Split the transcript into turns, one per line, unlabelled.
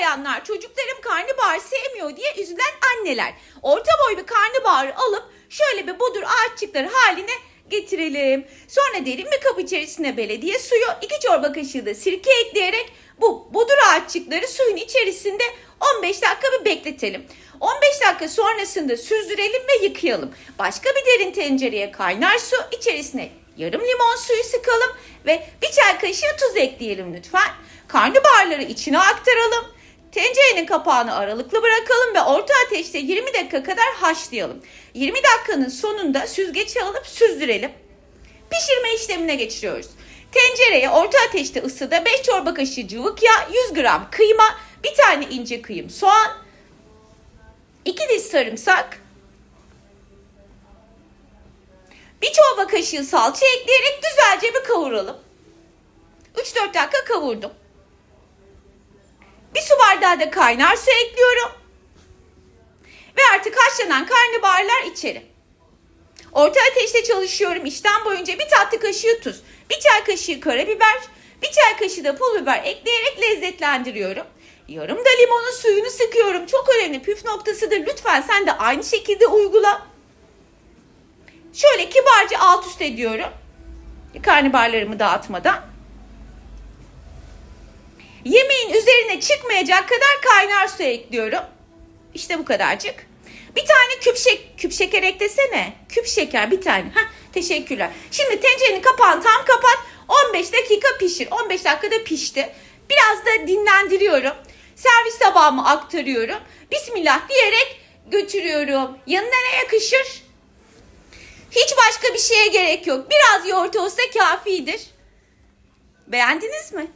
bayanlar çocuklarım karnabahar sevmiyor diye üzülen anneler. Orta boy bir karnabaharı alıp şöyle bir bodur ağaççıkları haline getirelim. Sonra derin bir kap içerisine belediye suyu, 2 çorba kaşığı da sirke ekleyerek bu bodur ağaççıkları suyun içerisinde 15 dakika bir bekletelim. 15 dakika sonrasında süzdürelim ve yıkayalım. Başka bir derin tencereye kaynar su, içerisine yarım limon suyu sıkalım ve bir çay kaşığı tuz ekleyelim lütfen. Karnabaharları içine aktaralım. Tencerenin kapağını aralıklı bırakalım ve orta ateşte 20 dakika kadar haşlayalım. 20 dakikanın sonunda süzgeçe alıp süzdürelim. Pişirme işlemine geçiriyoruz. Tencereye orta ateşte ısıda 5 çorba kaşığı cıvık yağ, 100 gram kıyma, bir tane ince kıyım soğan, 2 diş sarımsak, bir çorba kaşığı salça ekleyerek güzelce bir kavuralım. 3-4 dakika kavurdum. Bir su bardağı da kaynar su ekliyorum. Ve artık haşlanan karnabaharlar içeri. Orta ateşte çalışıyorum. İşlem boyunca bir tatlı kaşığı tuz, bir çay kaşığı karabiber, bir çay kaşığı da pul biber ekleyerek lezzetlendiriyorum. Yarım da limonun suyunu sıkıyorum. Çok önemli püf noktasıdır. Lütfen sen de aynı şekilde uygula. Şöyle kibarca alt üst ediyorum. Karnabaharlarımı dağıtmadan. Üzerine çıkmayacak kadar kaynar su ekliyorum. İşte bu kadarcık. Bir tane küp, şek küp şeker eklesene. Küp şeker bir tane. Heh, teşekkürler. Şimdi tencerenin kapağını tam kapat. 15 dakika pişir. 15 dakikada pişti. Biraz da dinlendiriyorum. Servis tabağıma aktarıyorum. Bismillah diyerek götürüyorum. Yanına ne yakışır? Hiç başka bir şeye gerek yok. Biraz yoğurt olsa kafidir. Beğendiniz mi?